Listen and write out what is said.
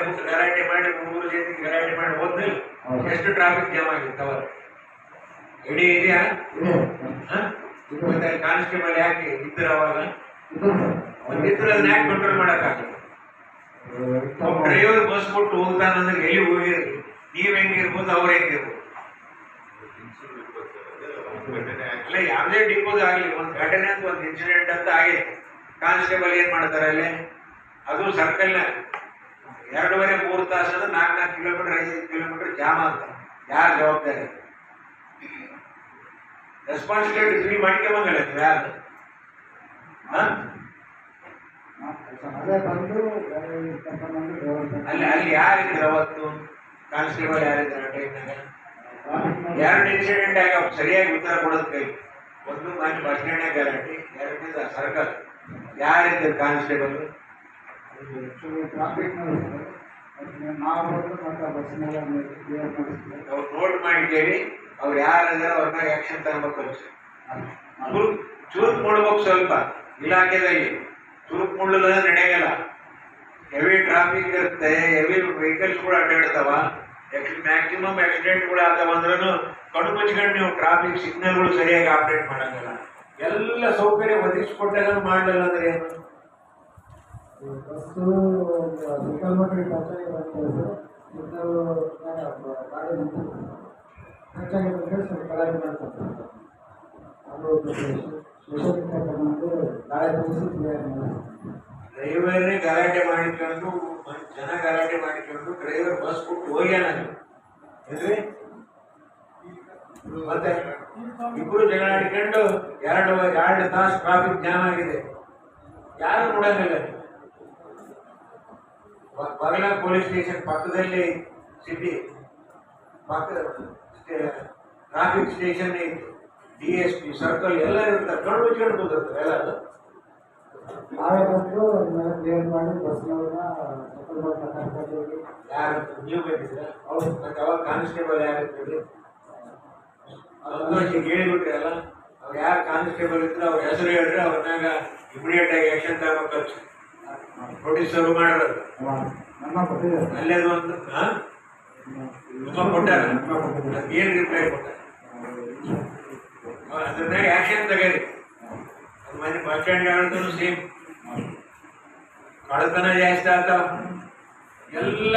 ಬಿಟ್ಟು ಗಲಾಟೆ ಮಾಡಿ ಮೂರು ಜೊತೆ ಗಲಾಟೆ ಮಾಡಿ ಹೋದ್ರೆ ಎಷ್ಟು ಟ್ರಾಫಿಕ್ ಜಾಮ್ ಆಗಿತ್ತು ಅವರು ಇಡೀ ಏರಿಯಾ ಕಾನ್ಸ್ಟೇಬಲ್ ಯಾಕೆ ಇದ್ರ ಅವಾಗ? ಒಂದಿದ್ರೆ ಅದನ್ನ ಯಾಕೆ ಕಂಟ್ರೋಲ್ ಮಾಡಕ್ಕಾಗಲ್ಲ? ಡ್ರೈವರ್ ಬಸ್ ಕೊಟ್ಟು ಹೋಗ್ತಾನಂದ್ರೆ ಎಲ್ಲಿ ಹೋಗಿ ನೀವ್ ಹೆಂಗಿರ್ಬೋದು ಅವ್ರ ಹೆಂಗಿರ್ಬೋದು ಅಲ್ಲ ಯಾವುದೇ ಡಿಪೋಸ್ ಆಗಲಿ ಒಂದು ಘಟನೆ ಅಂತ ಒಂದು ಇನ್ಸಿಡೆಂಟ್ ಅಂತ ಆಗಿದೆ. ಕಾನ್ಸ್ಟೇಬಲ್ ಏನ್ ಮಾಡ್ತಾರೆ ಅಲ್ಲಿ? ಅದು ಸರ್ಕಲ್ನ ಎರಡೂವರೆ ಮೂರು ತಾಸು ಅಂದ್ರೆ ನಾಲ್ಕು ಕಿಲೋಮೀಟರ್, ಐದು ಕಿಲೋಮೀಟರ್ ಜಾಮ್ ಆಗುತ್ತೆ. ಯಾರು ಜವಾಬ್ದಾರಿ? ರೆಸ್ಪಾನ್ಸಿಬಿಲಿಟಿ ಫ್ರೀ ಮಾಡ್ಕೊಂಬಂಗಲ್ಲ ನೀವು ಯಾರು? ಅಲ್ಲಿ ಅಲ್ಲಿ ಯಾರಿದ್ರು ಅವತ್ತು? ಕಾನ್ಸ್ಟೇಬಲ್ ಯಾರಿದ್ರು ಎರಡು ಇನ್ಸಿಡೆಂಟ್ ಆಗ್ಯಾವ ಸರಿಯಾಗಿ ಉತ್ತರ ಕೊಡೋದು ಕೈ. ಒಂದು ಮಾನ್ಯ ಬಸ್ ಸ್ಟ್ಯಾಂಡ್ ಗ್ಯಾರಂಟಿ, ಎರಡನೇದು ಸರ್ಕಲ್ ಯಾರಿದ್ರು ಕಾನ್ಸ್ಟೇಬಲ್? ನಾವು ಮತ್ತೆ ಮಾಡಿಸ್ತೀವಿ ಅವ್ರು ನೋಟ್ ಮಾಡಿದ್ದೇವೆ. ಅವ್ರು ಯಾರಿದಾರ ಅವ್ರನ್ನ ಮ್ಯಾಗ ಆಕ್ಷನ್ ತಗೋಬೇಕು ಚುರುಕ್ ಚುರುಕ್ ಮಾಡ್ಬೇಕು ಸ್ವಲ್ಪ. ಇಲಾಖೆದಲ್ಲಿ ಚುರುಕ್ ಮುಳ್ಳಲ್ಲ ನಡೆಯಲ್ಲ ಹೆವಿ ಟ್ರಾಫಿಕ್ ಇರುತ್ತೆ. ಹೆವಿ ವೆಹಿಕಲ್ಸ್ ಕೂಡ ಅಡ್ಡಾಡ್ತಾವ. ಮ್ಯಾಕ್ಸಿಮಮ್ ಆಕ್ಸಿಡೆಂಟ್ಗಳು ಆಗ್ತಾವ ಅಂದ್ರೂ ಕಣ್ಣು ಮುಚ್ಕೊಂಡು ನೀವು ಟ್ರಾಫಿಕ್ ಸಿಗ್ನಲ್ಗಳು ಸರಿಯಾಗಿ ಆಪರೇಟ್ ಮಾಡಂಗಿಲ್ಲ. ಎಲ್ಲ ಸೌಕರ್ಯ ಒದಗಿಸ್ಕೊಟ್ಟಾಗ ಮಾಡಲಿಲ್ಲ ಅಂದ್ರೆ ಏನು? ಬಸ್ಸು ಖರ್ಚಾಗಿ ಗಾಡಿ ಗಲಾಟೆ ಮಾಡಿಕೊಂಡು ಜನ ಗಲಾಟೆ ಮಾಡಿಕೊಂಡು ಡ್ರೈವರ್ ಬಸ್ ಬಿಟ್ಟು ಹೋಗ್ಯಾನ ಏನ್ರಿ ಮತ್ತೆ ಇಬ್ರು ಜಗಳ ಆಡಿಕೊಂಡು ಎರಡು ಎರಡು ತಾಸು ಟ್ರಾಫಿಕ್ ಜಾಮ್ ಆಗಿದೆ. ಯಾರು ನೋಡಂಗಿಲ್ಲ ಬಗಲ ಪೊಲೀಸ್ ಸ್ಟೇಷನ್ ಪಕ್ಕದಲ್ಲಿ ಸಿಟಿ ಪಕ್ಕ ಟ್ರಾಫಿಕ್ ಸ್ಟೇಷನ್ ಐತಿ ಡಿ ಎಸ್ ಪಿ ಸರ್ಕಲ್ ಎಲ್ಲ ಇರುತ್ತೆ. ಕಣ್ಣು ಮುಚ್ಕೊಂಡು ಕೂತಿರ್ತಾರೆ ಎಲ್ಲ. ನಾವೇ ಬಂದು ಕ್ಲಿಯರ್ ಮಾಡಿ ಬಸ್ನವ್ರನ್ನ ಯಾರು ನೀವು ಬಂದಿದ್ರ ಹೌದು ಮತ್ತೆ ಅವಾಗ ಕಾನ್ಸ್ಟೇಬಲ್ ಯಾರು ಇರ್ತೀರಿ? ಸಂತೋಷಿಗೆ ಹೇಳಿಬಿಟ್ರಿ ಅಲ್ಲ? ಅವ್ರು ಯಾರು ಕಾನ್ಸ್ಟೇಬಲ್ ಇದ್ರೆ ಅವ್ರ ಹೆಸರು ಹೇಳ್ರಿ ಅವ್ರನ್ನಾಗ ಇಮಿಡಿಯೇಟ್ ಆಗಿ ಆಕ್ಷನ್ ತಗೋಬೇಕು ಕೊಟ್ಟಿದ್ದಾರೆ ಅಲ್ಲೇದು ಅಂತ ಕೊಟ್ಟಾರ? ಏನು ರಿಪ್ಲೈ ಕೊಟ್ಟಾರ? ಅದ್ರ ಮ್ಯಾಗ ಆಕ್ಷನ್ ತಗರಿ. ಅದು ಮನೆ ಬಸ್ ಸ್ಟ್ಯಾಂಡ್ ಸೇಮ್ ಕಳತನ ಜಾಸ್ತಿ ಆಗ್ತಾವ ಎಲ್ಲ